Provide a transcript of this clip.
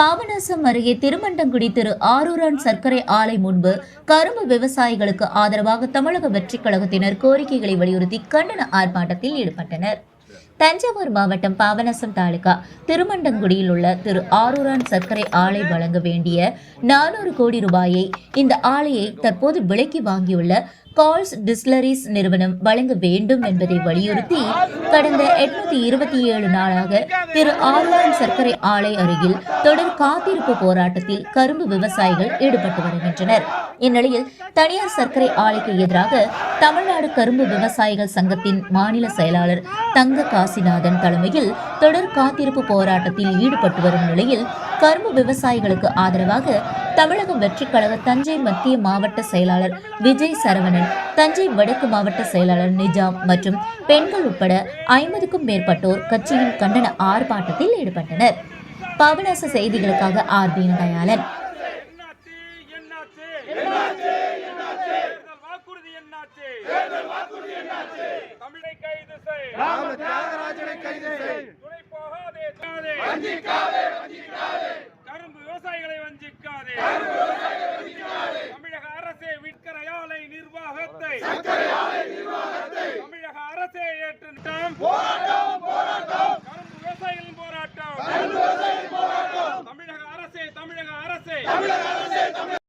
பாபநாசம் அருகே திருமண்டங்குடி திரு ஆரூரான் சர்க்கரை ஆலை முன்பு கரும்பு விவசாயிகளுக்கு ஆதரவாக தமிழக வெற்றிக் கழகத்தினர் கோரிக்கைகளை வலியுறுத்தி கண்டன ஆர்ப்பாட்டத்தில் ஈடுபட்டனர். தஞ்சாவூர் மாவட்டம் பாபநாசம் தாலுகா திருமண்டங்குடியில் உள்ள திரு ஆரூரான் சர்க்கரை ஆலை வழங்க வேண்டிய நானூறு கோடி ரூபாயை இந்த ஆலையை தற்போது விலைக்கு வாங்கியுள்ள கால்ஸ் டிஸ்லரிஸ் நிறுவனம் வழங்க வேண்டும் என்பதை வலியுறுத்தி கடந்த எட்நூத்தி இருபத்தி ஏழு நாளாக திரு ஆரூரான் சர்க்கரை ஆலை அருகில் தொடர் காத்திருப்பு போராட்டத்தில் கரும்பு விவசாயிகள் ஈடுபட்டு வருகின்றனர். இந்நிலையில் தனியார் சர்க்கரை ஆலைக்கு எதிராக தமிழ்நாடு கரும்பு விவசாயிகள் சங்கத்தின் மாநில செயலாளர் தங்க காசு காசிநாதன் தலைமையில் தொடர் காத்திருப்பு போராட்டத்தில் ஈடுபட்டு வரும் நிலையில் கரும்பு விவசாயிகளுக்கு ஆதரவாக தமிழகம் வெற்றிக் கழக தஞ்சை மத்திய மாவட்ட செயலாளர் விஜய் சரவணன் தஞ்சை வடக்கு மாவட்ட செயலாளர் நிஜாம் மற்றும் பெண்கள் உட்பட ஐம்பதுக்கும் மேற்பட்டோர் கட்சியின் கண்டன ஆர்ப்பாட்டத்தில் ஈடுபட்டனர். பாபநாச செய்திகளுக்காக ஆர் தீனதயாளன் வாக்குறுதி என்னாச்சு? தமிழை கைது செய். துணை போகாதே வஞ்சிக்காதே கரும்பு விவசாயிகளை வஞ்சிக்காதே. தமிழக அரசே விற்கரையாலை நிர்வாகத்தை. தமிழக அரசே ஏற்று கரும்பு விவசாயிகளின் போராட்டம். தமிழக அரசே தமிழக அரசே.